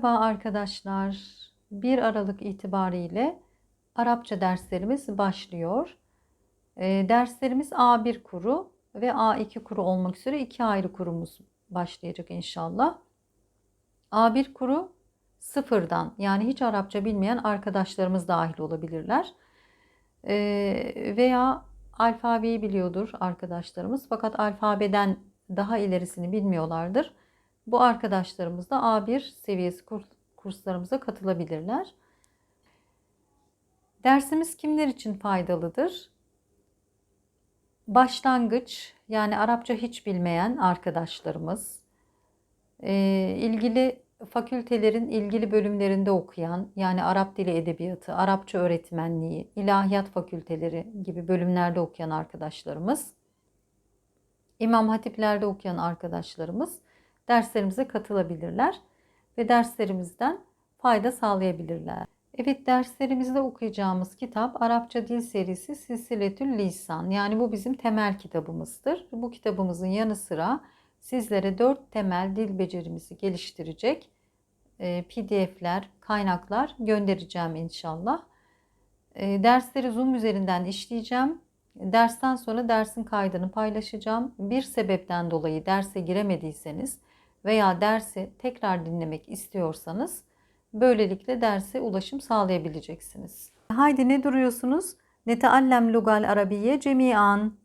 arkadaşlar. 1 Aralık itibariyle Arapça derslerimiz başlıyor. Ee, derslerimiz A1 kuru ve A2 kuru olmak üzere iki ayrı kurumuz başlayacak inşallah. A1 kuru sıfırdan yani hiç Arapça bilmeyen arkadaşlarımız dahil olabilirler. Ee, veya alfabeyi biliyordur arkadaşlarımız fakat alfabeden daha ilerisini bilmiyorlardır. Bu arkadaşlarımız da A1 seviyesi kurs, kurslarımıza katılabilirler. Dersimiz kimler için faydalıdır? Başlangıç yani Arapça hiç bilmeyen arkadaşlarımız, e, ilgili fakültelerin ilgili bölümlerinde okuyan yani Arap Dili Edebiyatı, Arapça öğretmenliği, ilahiyat fakülteleri gibi bölümlerde okuyan arkadaşlarımız, İmam Hatiplerde okuyan arkadaşlarımız derslerimize katılabilirler ve derslerimizden fayda sağlayabilirler. Evet derslerimizde okuyacağımız kitap Arapça Dil serisi Silsiletül Lisan. Yani bu bizim temel kitabımızdır. Bu kitabımızın yanı sıra sizlere 4 temel dil becerimizi geliştirecek e, PDF'ler, kaynaklar göndereceğim inşallah. E, dersleri Zoom üzerinden işleyeceğim. Dersten sonra dersin kaydını paylaşacağım. Bir sebepten dolayı derse giremediyseniz veya dersi tekrar dinlemek istiyorsanız böylelikle derse ulaşım sağlayabileceksiniz. Haydi ne duruyorsunuz? Neteallem lugal arabiye cemiyan.